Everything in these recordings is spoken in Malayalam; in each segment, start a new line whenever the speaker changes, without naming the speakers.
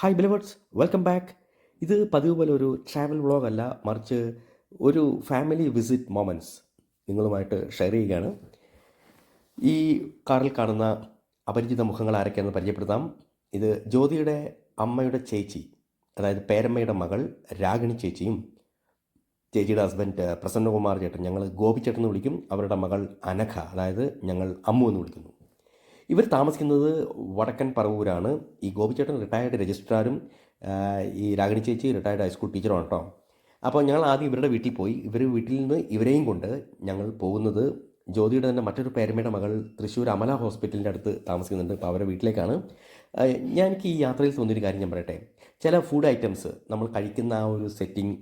ഹായ് ബിലവേഡ്സ് വെൽക്കം ബാക്ക് ഇത് പതിവ് പോലെ ഒരു ട്രാവൽ വ്ളോഗ് അല്ല. മറിച്ച് ഒരു ഫാമിലി വിസിറ്റ് മൊമെന്റ്സ് നിങ്ങളുമായിട്ട് ഷെയർ ചെയ്യുകയാണ്. ഈ കാറിൽ കാണുന്ന അപരിചിത മുഖങ്ങൾ ആരൊക്കെയാണെന്ന് പരിചയപ്പെടുത്താം. ഇത് ജ്യോതിയുടെ അമ്മയുടെ ചേച്ചി അതായത് പേരമ്മയുടെ മകൾ രാഗിണി ചേച്ചിയും ചേച്ചിയുടെ ഹസ്ബൻഡ് പ്രസന്നകുമാർ ചേട്ടൻ ഞങ്ങൾ ഗോപിച്ചേട്ടൻ എന്ന് വിളിക്കും. അവരുടെ മകൾ അനഘ അതായത് ഞങ്ങൾ അമ്മു എന്ന് വിളിക്കുന്നു. ഇവർ താമസിക്കുന്നത് വടക്കൻ പറവൂരാണ്. ഈ ഗോപിച്ചേട്ടൻ റിട്ടയർഡ് രജിസ്ട്രാറും ഈ രാഗിണി ചേച്ചി റിട്ടയർഡ് ഹൈസ്കൂൾ ടീച്ചറുമാണ് കേട്ടോ അപ്പോൾ ഞങ്ങൾ ആദ്യം ഇവരുടെ വീട്ടിൽ പോയി. ഇവർ വീട്ടിൽ നിന്ന് ഇവരെയും കൊണ്ട് ഞങ്ങൾ പോകുന്നത് ജ്യോതിയുടെ തന്നെ മറ്റൊരു പേരമ്മയുടെ മകൾ തൃശ്ശൂർ അമല ഹോസ്പിറ്റലിന്റെ അടുത്ത് താമസിക്കുന്നുണ്ട്. അപ്പോൾ അവരുടെ വീട്ടിലേക്കാണ്. ഞാൻ എനിക്ക് ഈ യാത്രയിൽ തോന്നിയൊരു കാര്യം ഞാൻ പറയട്ടെ. ചില ഫുഡ് ഐറ്റംസ് നമ്മൾ കഴിക്കുന്ന ആ ഒരു സെറ്റിംഗ്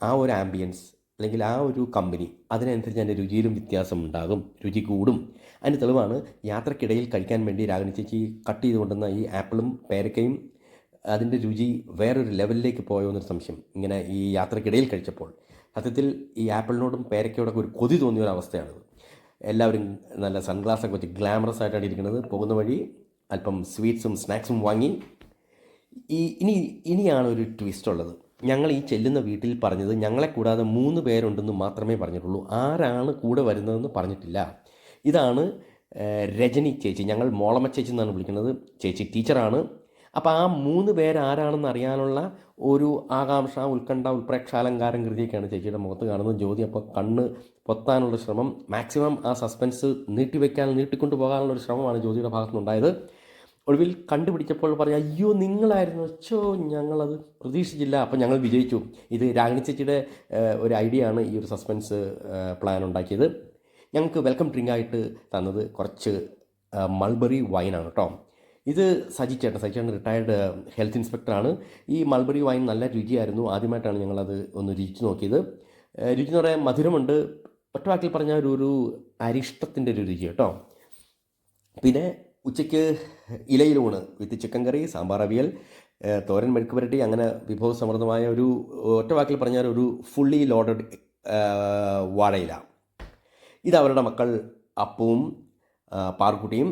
ആ ഒരു ആംബിയൻസ് അല്ലെങ്കിൽ ആ ഒരു കമ്പനി അതിനനുസരിച്ച് അതിന്റെ രുചിയിലും വ്യത്യാസം ഉണ്ടാകും രുചി കൂടും. അതിന് തെളിവാണ് യാത്രക്കിടയിൽ കഴിക്കാൻ വേണ്ടി രാഗിണി ചേച്ചി കട്ട് ചെയ്ത് കൊണ്ടുവന്ന ഈ ആപ്പിളും പേരക്കയും അതിന്റെ രുചി വേറൊരു ലെവലിലേക്ക് പോയോ എന്നൊരു സംശയം. ഇങ്ങനെ ഈ യാത്രക്കിടയിൽ കഴിച്ചപ്പോൾ സത്യത്തിൽ ഈ ആപ്പിളിനോടും പേരക്കയോടൊക്കെ ഒരു കൊതി തോന്നിയ ഒരു അവസ്ഥയാണിത് എല്ലാവരും നല്ല സൺഗ്ലാസ്സൊക്കെ വെച്ച് ഗ്ലാമറസ് ആയിട്ടാണ് ഇരിക്കുന്നത്. പോകുന്ന വഴി അല്പം സ്വീറ്റ്സും സ്നാക്സും വാങ്ങി ഈ ഇനി ഇനിയാണ് ഒരു ട്വിസ്റ്റ് ഉള്ളത്. ഞങ്ങൾ ഈ ചെല്ലുന്ന വീട്ടിൽ പറഞ്ഞത് ഞങ്ങളെ കൂടാതെ മൂന്ന് പേരുണ്ടെന്ന് മാത്രമേ പറഞ്ഞിട്ടുള്ളൂ. ആരാണ് കൂടെ വരുന്നതെന്ന് പറഞ്ഞിട്ടില്ല. ഇതാണ് രജനി ചേച്ചി. ഞങ്ങൾ മോളമ്മ ചേച്ചി എന്നാണ് വിളിക്കുന്നത്. ചേച്ചി ടീച്ചറാണ്. അപ്പോൾ ആ മൂന്ന് പേരാരാണെന്ന് അറിയാനുള്ള ഒരു ആകാംക്ഷ ഉത്കണ്ഠ ഉൽപ്രേക്ഷാലങ്കാരം കൃതിയൊക്കെയാണ് ചേച്ചിയുടെ മുഖത്ത് കാണുന്നത്. ജ്യോതി അപ്പോൾ കണ്ണ് പൊത്താനുള്ള ശ്രമം മാക്സിമം ആ സസ്പെൻസ് നീട്ടിവെക്കാൻ നീട്ടിക്കൊണ്ടു പോകാനുള്ള ഒരു ശ്രമമാണ് ജ്യോതിയുടെ ഭാഗത്തുനിന്നുണ്ടായത്. ഒടുവിൽ കണ്ടുപിടിച്ചപ്പോൾ പറഞ്ഞു അയ്യോ നിങ്ങളായിരുന്നു. അച്ഛോ ഞങ്ങളത് പ്രതീക്ഷിച്ചില്ല. അപ്പം ഞങ്ങൾ വിജയിച്ചു. ഇത് രാഗിണി ചേച്ചിയുടെ ഒരു ഐഡിയ ആണ് ഈ ഒരു സസ്പെൻസ് പ്ലാൻ ഉണ്ടാക്കിയത്. ഞങ്ങൾക്ക് വെൽക്കം ഡ്രിങ്ക് ആയിട്ട് തന്നത് കുറച്ച് മൾബറി വൈനാണ് കേട്ടോ. ഇത് സജി ചേട്ടൻ സജി ചേട്ടൻ റിട്ടയർഡ് ഹെൽത്ത് ഇൻസ്പെക്ടറാണ് ഈ മൾബറി വൈൻ നല്ല രുചിയായിരുന്നു. ആദ്യമായിട്ടാണ് ഞങ്ങളത് ഒന്ന് രുചിച്ച് നോക്കിയത്. രുചി എന്ന് പറയാൻ മധുരമുണ്ട്. ഒറ്റവാക്കിൽ പറഞ്ഞാൽ ഒരു ഒരു അരിഷ്ടത്തിന്റെ ഒരു രുചി കേട്ടോ. പിന്നെ ഉച്ചയ്ക്ക് ഇലയിലൂണ് with chicken curry sambar avial thoran mezhukkupuratti അങ്ങനെ വിഭവസമൃദ്ധമായ ഒരു ഒറ്റ വാക്കിൽ പറഞ്ഞാൽ ഒരു ഫുള്ളി ലോഡഡ് വാഴയില. ഇത് അവരുടെ മക്കൾ അപ്പവും പാർക്കുട്ടിയും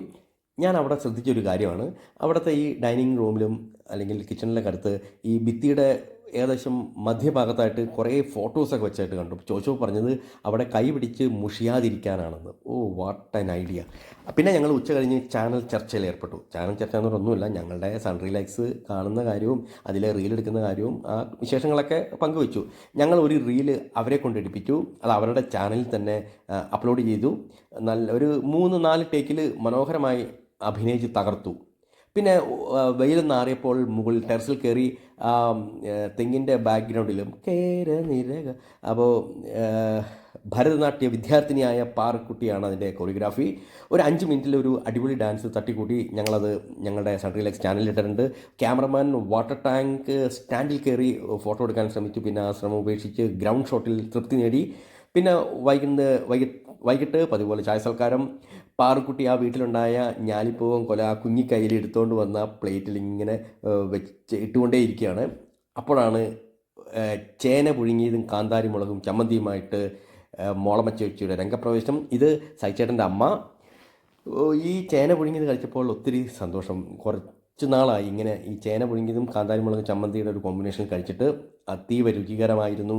ഞാൻ അവിടെ ശ്രദ്ധിച്ചൊരു കാര്യമാണ്. അവിടുത്തെ ഈ ഡൈനിങ് റൂമിലും അല്ലെങ്കിൽ കിച്ചണിലൊക്കെ അടുത്ത് ഈ ഭിത്തിയുടെ ഏകദേശം മധ്യഭാഗത്തായിട്ട് കുറേ ഫോട്ടോസൊക്കെ വെച്ചായിട്ട് കണ്ടു. ചോച്ചോ പറഞ്ഞത് അവിടെ കൈ പിടിച്ച് മുഷിയാതിരിക്കാനാണെന്ന്. ഓ വാട്ട് ആൻ ഐഡിയ പിന്നെ ഞങ്ങൾ ഉച്ച കഴിഞ്ഞ് ചാനൽ ചർച്ചയിൽ ഏർപ്പെട്ടു. ചാനൽ ചർച്ച എന്ന് പറഞ്ഞൊന്നുമില്ല. ഞങ്ങളുടെ സൺ റിലാക്സ് കാണുന്ന കാര്യവും അതിലെ റീൽ എടുക്കുന്ന കാര്യവും ആ വിശേഷങ്ങളൊക്കെ പങ്കുവച്ചു. ഞങ്ങൾ ഒരു റീൽ അവരെ കൊണ്ട് കൊണ്ടെടുപ്പിച്ചു അത് അവരുടെ ചാനലിൽ തന്നെ അപ്ലോഡ് ചെയ്തു. നല്ല ഒരു മൂന്ന് നാല് ടേക്കിൽ മനോഹരമായി അഭിനയിച്ച് തകർത്തു. പിന്നെ വെയിൽ നാറിയപ്പോൾ മുകളിൽ ടെറസിൽ കയറി തെങ്ങിന്റെ ബാക്ക്ഗ്രൗണ്ടിലും കേര നിരക അപ്പോൾ ഭരതനാട്യ വിദ്യാർത്ഥിനിയായ പാറക്കുട്ടിയാണ് അതിന്റെ കൊറിയോഗ്രാഫി ഒരു അഞ്ച് മിനിറ്റിൽ ഒരു അടിപൊളി ഡാൻസ് തട്ടിക്കൂട്ടി. ഞങ്ങളത് ഞങ്ങളുടെ സൺറിലെക്സ് ചാനലിൽ ഇട്ടിട്ടുണ്ട് ക്യാമറമാൻ വാട്ടർ ടാങ്ക് സ്റ്റാൻഡിൽ കയറി ഫോട്ടോ എടുക്കാൻ ശ്രമിച്ചു. പിന്നെ ആ ശ്രമം ഉപേക്ഷിച്ച് ഗ്രൗണ്ട് ഷോട്ടിൽ തൃപ്തി നേടി. പിന്നെ വൈകുന്ന വൈകിട്ട് പതിപോലെ ചായ സൽക്കാരം. പാറുക്കുട്ടി ആ വീട്ടിലുണ്ടായ ഞാലിപ്പൂവൻ കൊല ആ കുഞ്ഞി കയ്യിൽ എടുത്തുകൊണ്ട് വന്ന പ്ലേറ്റിൽ ഇങ്ങനെ വെച്ച് ഇട്ടുകൊണ്ടേ ഇരിക്കുകയാണ്. അപ്പോഴാണ് ചേന പുഴുങ്ങിയതും കാന്താരി മുളകും ചമ്മന്തിയുമായിട്ട് മോളമ്മ രംഗപ്രവേശനം. ഇത് സൈച്ചേട്ടന്റെ അമ്മ. ഈ ചേന പുഴുങ്ങിയത് കഴിച്ചപ്പോൾ ഒത്തിരി സന്തോഷം. കുറച്ച് നാളായി ഇങ്ങനെ ഈ ചേന പുഴുങ്ങിയതും കാന്താരി മുളകും ചമ്മന്തിയുടെ ഒരു കോമ്പിനേഷൻ കഴിച്ചിട്ട് അതീവ രുചികരമായിരുന്നു.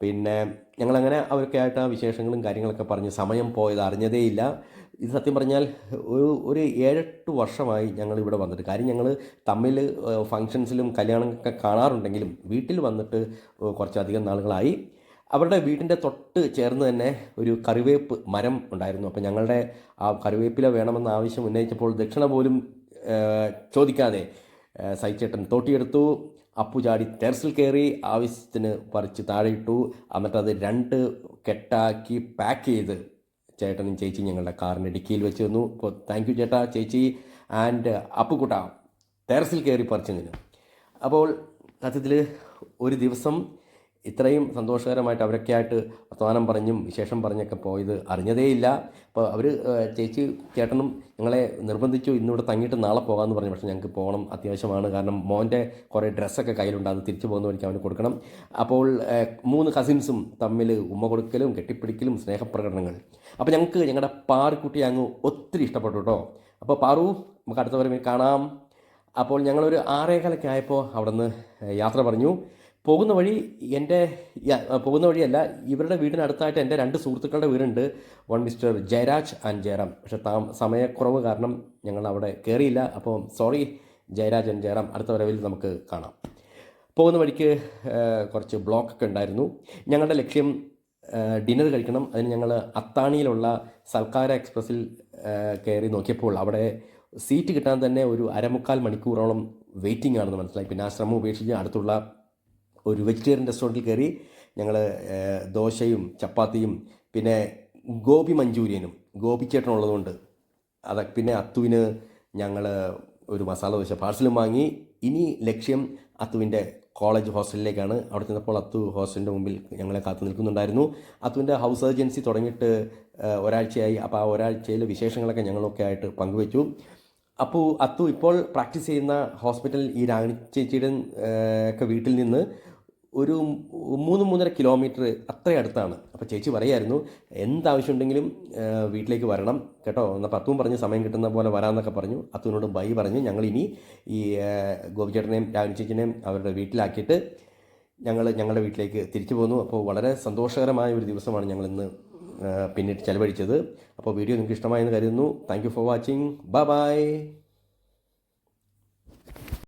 പിന്നെ ഞങ്ങളങ്ങനെ അവരൊക്കെ ആയിട്ട് ആ വിശേഷങ്ങളും കാര്യങ്ങളൊക്കെ പറഞ്ഞ് സമയം പോയത് അറിഞ്ഞതേയില്ല. ഇത് സത്യം പറഞ്ഞാൽ ഒരു ഒരു ഏഴെട്ട് വർഷമായി ഞങ്ങൾ ഇവിടെ വന്നിട്ട് കാര്യം ഞങ്ങൾ തമ്മിൽ ഫങ്ഷൻസിലും കല്യാണമൊക്കെ കാണാറുണ്ടെങ്കിലും വീട്ടിൽ വന്നിട്ട് കുറച്ചധികം നാളുകളായി. അവരുടെ വീടിന്റെ തൊട്ട് ചേർന്ന് തന്നെ ഒരു കറിവേപ്പ് മരം ഉണ്ടായിരുന്നു. അപ്പോൾ ഞങ്ങളുടെ ആ കറിവേപ്പില വേണമെന്ന ആവശ്യം ഉന്നയിച്ചപ്പോൾ ദക്ഷിണ പോലും ചോദിക്കാതെ സൈച്ചേട്ടൻ തോട്ടിയെടുത്തു. അപ്പു ചാടി ടെറസിൽ കയറി ആവശ്യത്തിന് പറിച്ച് താഴെ ഇട്ടു. എന്നിട്ട് രണ്ട് കെട്ടാക്കി പാക്ക് ചെയ്ത് ചേട്ടനും ചേച്ചി ഞങ്ങളുടെ കാറിന്റെ ഡിക്കിയിൽ വെച്ച് തന്നു അപ്പോൾ താങ്ക് യു ചേട്ടാ ചേച്ചി. ആൻഡ് അപ്പുക്കുട്ട ടെറസിൽ കയറി പറിച്ചതിന് അപ്പോൾ സത്യത്തിൽ ഒരു ദിവസം ഇത്രയും സന്തോഷകരമായിട്ട് അവരൊക്കെ ആയിട്ട് വർത്തമാനം പറഞ്ഞും വിശേഷം പറഞ്ഞൊക്കെ പോയത് അറിഞ്ഞതേയില്ല. അപ്പോൾ അവർ ചേച്ചി ചേട്ടനും ഞങ്ങളെ നിർബന്ധിച്ചു ഇന്നിവിടെ തങ്ങിയിട്ട് നാളെ പോകാമെന്ന് പറഞ്ഞു. പക്ഷേ ഞങ്ങൾക്ക് പോകണം അത്യാവശ്യമാണ്. കാരണം മോന്റെ കുറേ ഡ്രസ്സൊക്കെ കയ്യിലുണ്ട്. അത് തിരിച്ചു പോകുന്ന വഴിക്ക് അവന് കൊടുക്കണം. അപ്പോൾ മൂന്ന് കസിൻസും തമ്മിൽ ഉമ്മ കൊടുക്കലും കെട്ടിപ്പിടിക്കലും സ്നേഹപ്രകടനങ്ങൾ. അപ്പോൾ ഞങ്ങൾക്ക് ഞങ്ങളുടെ പാറുക്കുട്ടി അങ്ങ് ഒത്തിരി ഇഷ്ടപ്പെട്ടു കേട്ടോ. അപ്പോൾ പാറു നമുക്ക് അടുത്ത വരെ കാണാം. അപ്പോൾ ഞങ്ങളൊരു ആറേകാലൊക്കെ ആയപ്പോൾ അവിടെ നിന്ന് യാത്ര പറഞ്ഞു. പോകുന്ന വഴി എന്റെ പോകുന്ന വഴിയല്ല ഇവരുടെ വീടിനടുത്തായിട്ട് എന്റെ രണ്ട് സുഹൃത്തുക്കളുടെ വീടുണ്ട്. One mister Jayaraj and Jayaram. പക്ഷേ താ സമയക്കുറവ് കാരണം ഞങ്ങൾ അവിടെ കയറിയില്ല അപ്പോൾ സോറി ജയരാജ് ആൻഡ് ജയറാം. അടുത്ത വരവിൽ നമുക്ക് കാണാം. പോകുന്ന വഴിക്ക് കുറച്ച് ബ്ലോക്കൊക്കെ ഉണ്ടായിരുന്നു. ഞങ്ങളുടെ ലക്ഷ്യം ഡിന്നർ കഴിക്കണം. അതിന് ഞങ്ങൾ അത്താണിയിലുള്ള സൽക്കാര എക്സ്പ്രസ്സിൽ കയറി നോക്കിയപ്പോൾ അവിടെ സീറ്റ് കിട്ടാൻ തന്നെ ഒരു അരമുക്കാൽ മണിക്കൂറോളം വെയിറ്റിംഗ് ആണെന്ന് മനസ്സിലായി. പിന്നെ ആ ശ്രമം ഉപേക്ഷിച്ച് അടുത്തുള്ള ഒരു വെജിറ്റേറിയൻ റെസ്റ്റോറന്റിൽ കയറി ഞങ്ങൾ ദോശയും ചപ്പാത്തിയും പിന്നെ ഗോപി മഞ്ചൂരിയനും ഗോപിച്ചേട്ടനുള്ളതുകൊണ്ട് അത് പിന്നെ അത്തുവിന് ഞങ്ങൾ ഒരു മസാല ദോശ പാർസലും വാങ്ങി. ഇനി ലക്ഷ്യം അത്തുവിന്റെ കോളേജ് ഹോസ്റ്റലിലേക്കാണ്. അവിടെ ചെന്നപ്പോൾ അത്തു ഹോസ്റ്റലിന്റെ മുമ്പിൽ ഞങ്ങളെ കാത്തു നിൽക്കുന്നുണ്ടായിരുന്നു. അത്തുവിന്റെ ഹൗസ് ഏജൻസി തുടങ്ങിയിട്ട് ഒരാഴ്ചയായി. അപ്പോൾ ആ ഒരാഴ്ചയിലെ വിശേഷങ്ങളൊക്കെ ഞങ്ങളൊക്കെ ആയിട്ട് പങ്കുവച്ചു. അപ്പോൾ അത്തു ഇപ്പോൾ പ്രാക്ടീസ് ചെയ്യുന്ന ഹോസ്പിറ്റൽ ഈ രാണി ചേച്ചിയുടെ ഒക്കെ വീട്ടിൽ നിന്ന് ഒരു മൂന്ന് മൂന്നര കിലോമീറ്റർ അത്ര അടുത്താണ്. അപ്പോൾ ചേച്ചി പറയായിരുന്നു എന്താവശ്യമുണ്ടെങ്കിലും വീട്ടിലേക്ക് വരണം. കേട്ടോ എന്നാൽ പത്തും പറഞ്ഞ് സമയം കിട്ടുന്ന പോലെ വരാമെന്നൊക്കെ പറഞ്ഞു. അത്തുവിനോട് ബൈ പറഞ്ഞ്. ഞങ്ങൾ ഇനി ഈ ഗോപിചേട്ടനെയും രാഹുൽ ചേച്ചിനെയും അവരുടെ വീട്ടിലാക്കിയിട്ട് ഞങ്ങൾ ഞങ്ങളുടെ വീട്ടിലേക്ക് തിരിച്ചു പോന്നു. അപ്പോൾ വളരെ സന്തോഷകരമായ ഒരു ദിവസമാണ് ഞങ്ങൾ ഇന്ന് പിന്നീട് ചെലവഴിച്ചത്. അപ്പോൾ വീഡിയോ നിങ്ങൾക്ക് ഇഷ്ടമായെന്ന് കരുതുന്നു. Thank for watching bye bye